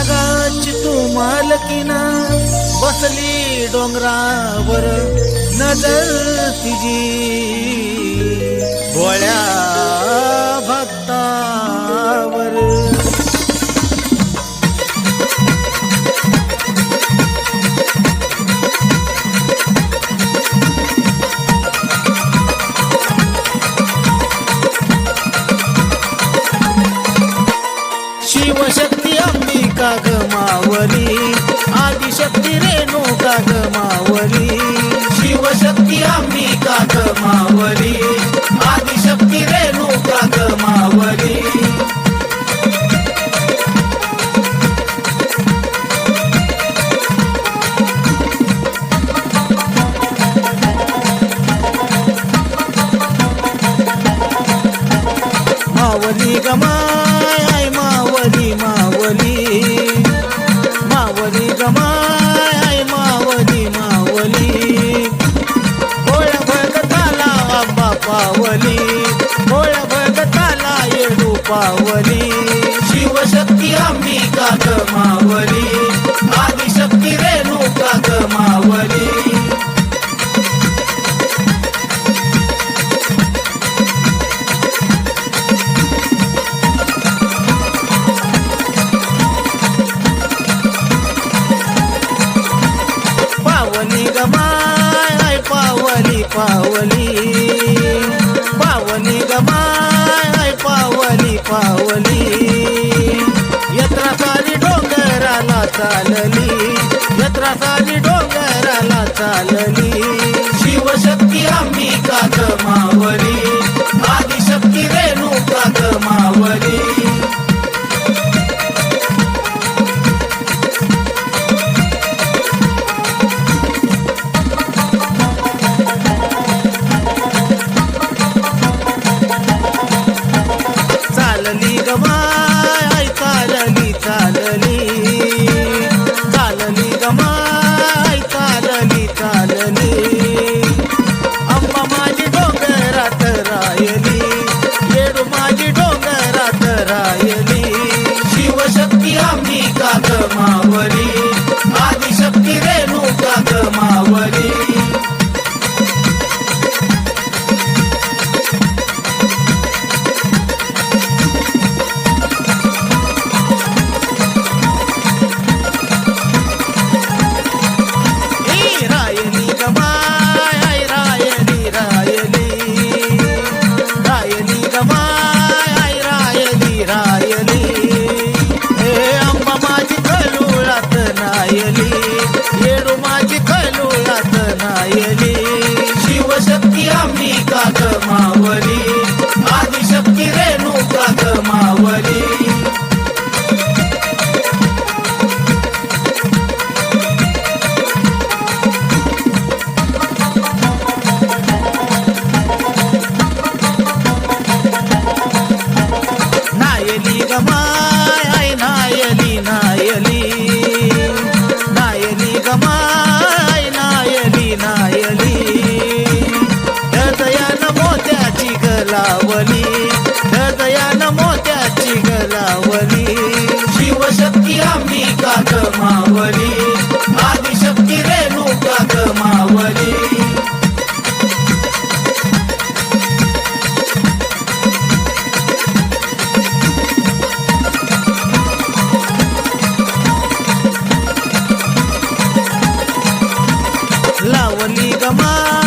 मोठ्या तू मालकीना बसली डोंगरावर नजर तिजी भोळ्या ग मावली आदिशक्ती रेणुका ग मावली शिवशक्ती अंबिका ग मावली आदिशक्ती रेणुका ग मावली मावली ग पावली. शिवशक्ती अंबिका ग मावली. आदिशक्ती रेणुका ग मावली. पावली ग पावली पावली. पावली पावली पावली. यत्रा सारी डोंगराला चालली. यत्रा डोंगर चालली गलावली हृदयान मोत्याची गलावली. शिवशक्ती आम्ही ग मावली आदिशक्ती रेणुका ग मावली लावली गमा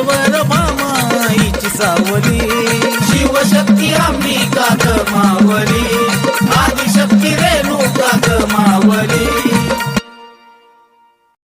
भामाईची मामाईची सावली.